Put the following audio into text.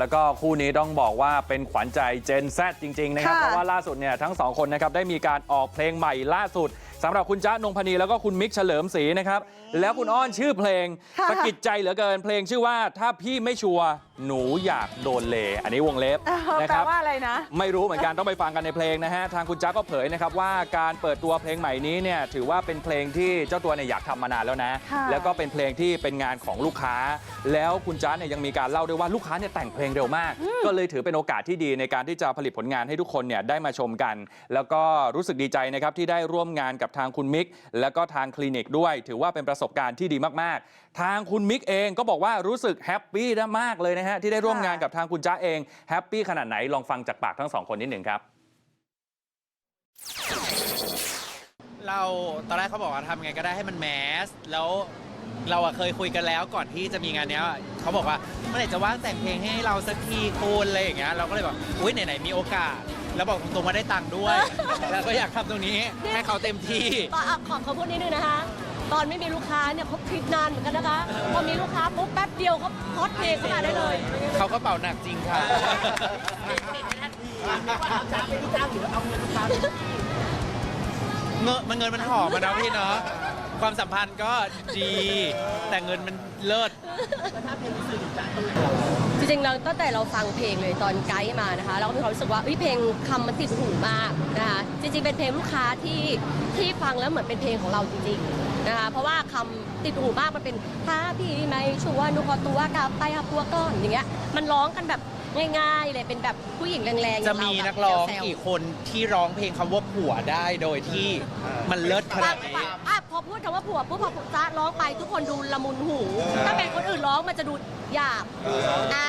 แล้วก็คู่นี้ต้องบอกว่าเป็นขวัญใจ Gen Z จริง ๆ นะครับค่ะเพราะว่าล่าสุดเนี่ยทั้งสองคนนะครับได้มีการออกเพลงใหม่ล่าสุดสำหรับคุณจ๊ะนงพนีแล้วก็คุณมิกเฉลิมศรีนะครับแล้วคุณอ้อนชื่อเพลงค่ะสะกิดใจเหลือเกินเพลงชื่อว่าถ้าพี่ไม่ชัวร์หนูอยากโดนเล อันนี้วงเล็บเออนะแปคลรับว่าอะไรนะ ไม่รู้เหมือนกันต้องไปฟังกันในเพลงนะฮะทางคุณจ๊ะก็เผยนะครับว่าการเปิดตัวเพลงใหม่นี้เนี่ยถือว่าเป็นเพลงที่เจ้าตัวเนี่ยอยากทำมานานแล้วนะค่ะแล้วก็เป็นเพลงที่เป็นงานของลูกค้า แล้วคุณจ๊ะเนี่ยยังมีการเล่าด้วยว่าลูกค้าเนี่ยแต่งเพลงเร็วมาก ก็เลยถือเป็นโอกาสที่ดีในการที่จะผลิตผลงานให้ทุกคนเนี่ยได้มาชมกัน แล้วก็รู้สึกดีใจนะครับที่ได้ร่วมงานกับทางคุณมิก แล้วก็ทางคลินิกด้วย ถือว่าเป็นประสบการณ์ที่ดีมากๆ ทางคุณมิกเองก็บอกว่ารู้สึกแฮปปี้มากเลยนะฮะที่ได้ร่วมงานกับทางคุณจ๊ะเองแฮปปี้ขนาดไหนลองฟังจากปากทั้งสองคนนิดหนึ่งครับเราตอนแรกเขาบอกว่าทำไงก็ได้ให้มันแมสแล้ว เราอะเคยคุยกันแล้วก่อนที่จะมีงานเนี้ยเขาบอกว่าเมื่อไหร่จะว่างแต่งเพลงให้เราสักทีคุณอะไรอย่างเงี้ยเราก็เลยบอกอุ้ยไหนๆมีโอกาส แล้วบอกตรงๆว่าได้ตังค์ด้วย แล้วก็อยากทำตรงนี้ให้เขาเต็มที่ ตอนอะขอขอพูดนิดนึงนะคะ ตอนไม่มีลูกค้าเนี่ยเขาคิดนานเหมือนกันนะคะ พอมีลูกค้าปุ๊บแป๊บเดียวเขาพอดเพลงเข้ามาได้เลย เขาก็เป่าหนักจริงค่ะ เงินมันเงินมันหอมมานะพี่เนาะ ความสัมพันธ์ก็ดี แต่เงินมันเลิศ จริงๆเราตั้งแต่เราฟังเพลงเลยตอนไกด์มานะคะ เราก็มีความรู้สึกว่าเอ้ยเพลงคำมันติดหูมากนะคะจริงๆเป็นเพลงลูกค้าที่ที่ฟังแล้วเหมือนเป็นเพลงของเราจริงๆนะคะเพราะว่าคำติดหูมากมันเป็นถ้าพี่ไม่ชัวร์หนูขอตัวกลับไปหาพัวก้อนอย่างเงี้ยมันร้องกันแบบง่ายๆเลยเป็นแบบผู้หญิงแรงๆจะย่ามีเาแบบนักร้องแซวๆกี่คนที่ร้องเพลงคำว่าผัวได้โดยที่มันเลิศขนาดนี้อะ พอพูดคำว่าผัวปุ๊บพอจ๊ะร้องไปทุกคนดูละมุนหู ถ้าเป็นคนอื่นร้องมันจะดูหยาบอ่า